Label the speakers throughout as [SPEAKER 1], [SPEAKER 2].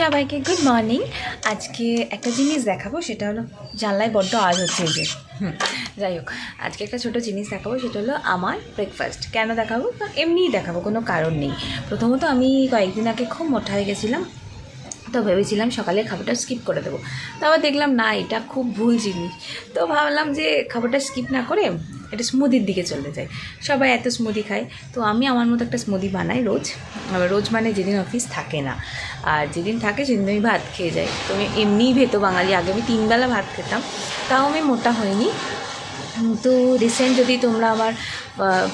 [SPEAKER 1] সবাইকে good morning আজকে একটা জিনিস দেখাবো, সেটা হলো জানলায় বড্ড আজ হচ্ছে যে। যাই হোক, আজকে একটা ছোট জিনিস দেখাবো, সেটা হলো আমার ব্রেকফাস্ট কেন দেখাবো? এমনিই দেখাবো, কোনো কারণ নেই। প্রথমত আমি কয়েকদিন আগে খুব মোটা হয়ে গেছিলাম তো ভেবেছিলাম সকালে খাবারটা স্কিপ করে দেবো। তো আবার দেখলাম না এটা খুব ভুল জিনিস। তো ভাবলাম যে খাবারটা স্কিপ না করে এটা স্মুদির দিকে চলে যায় সবাই এত স্মুদি খায়। তো আমি আমার মতো একটা স্মুদি বানাই রোজ। রোজ মানে যেদিন অফিস থাকে না। আর যেদিন থাকে সেদিন আমি ভাত খেয়ে যাই। তো আমি এমনিই ভেতো বাঙালি। আগে আমি তিনবেলা ভাত খেতাম। তাও আমি মোটা উম, তো রিসেন্ট যদি তোমরা আমার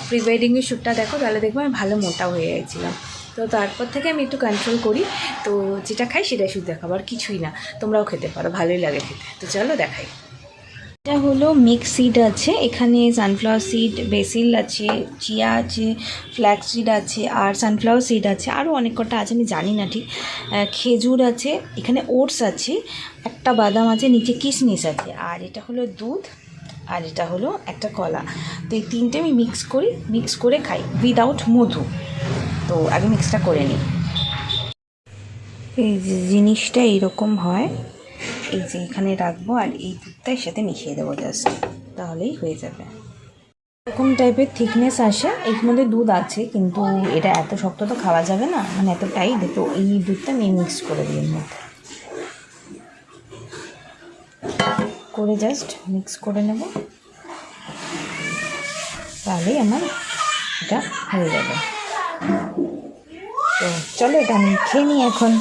[SPEAKER 1] প্রি ওয়েডিংয়ের শ্যুটটা দেখো তাহলে দেখবে আমি ভালো মোটা হয়ে গেছিলাম। তো তারপর থেকে আমি একটু কন্ট্রোল করি। তো যেটা খাই সেটাই শুধু দেখাবো, আর কিছুই না। তোমরাও খেতে পারো, ভালোই লাগে খেতে। তো চলো দেখাই। এটা হলো মিক্স সিড আছে। এখানে সানফ্লাওয়ার সিড বেসিল আছে চিয়া আছে ফ্ল্যাক্স সিড আছে, আর সানফ্লাওয়ার সিড আছে। আরও অনেক কটা আছে, আমি জানি না ঠিক। খেজুর আছে, এখানে ওটস আছে, একটা বাদাম আছে, নিচে কিশমিশ আছে। আর এটা হলো দুধ, আর এটা হলো একটা কলা। তো এই তিনটে আমি মিক্স করি মিক্স করে খাই উইদাউট মধু। তো আগে মিক্সটা করে নিই। এই জিনিসটা এরকম হয়, এই যে এখানে রাখব আর এই দুধটা এর সাথে মিশিয়ে দেবো জাস্ট তাহলেই হয়ে যাবে। এরকম টাইপের থিকনেস আসে, এর মধ্যে দুধ আছে, কিন্তু এটা এত শক্ত তো খাওয়া যাবে না মানে এত টাইট তো এই দুধটা আমি মিক্স করে দিই এর মধ্যে। করে জাস্ট মিক্স করে নেব। তাহলেই আমার এটা হয়ে যাবে। তো চলো এটা আমি খেয়ে নিই এখন।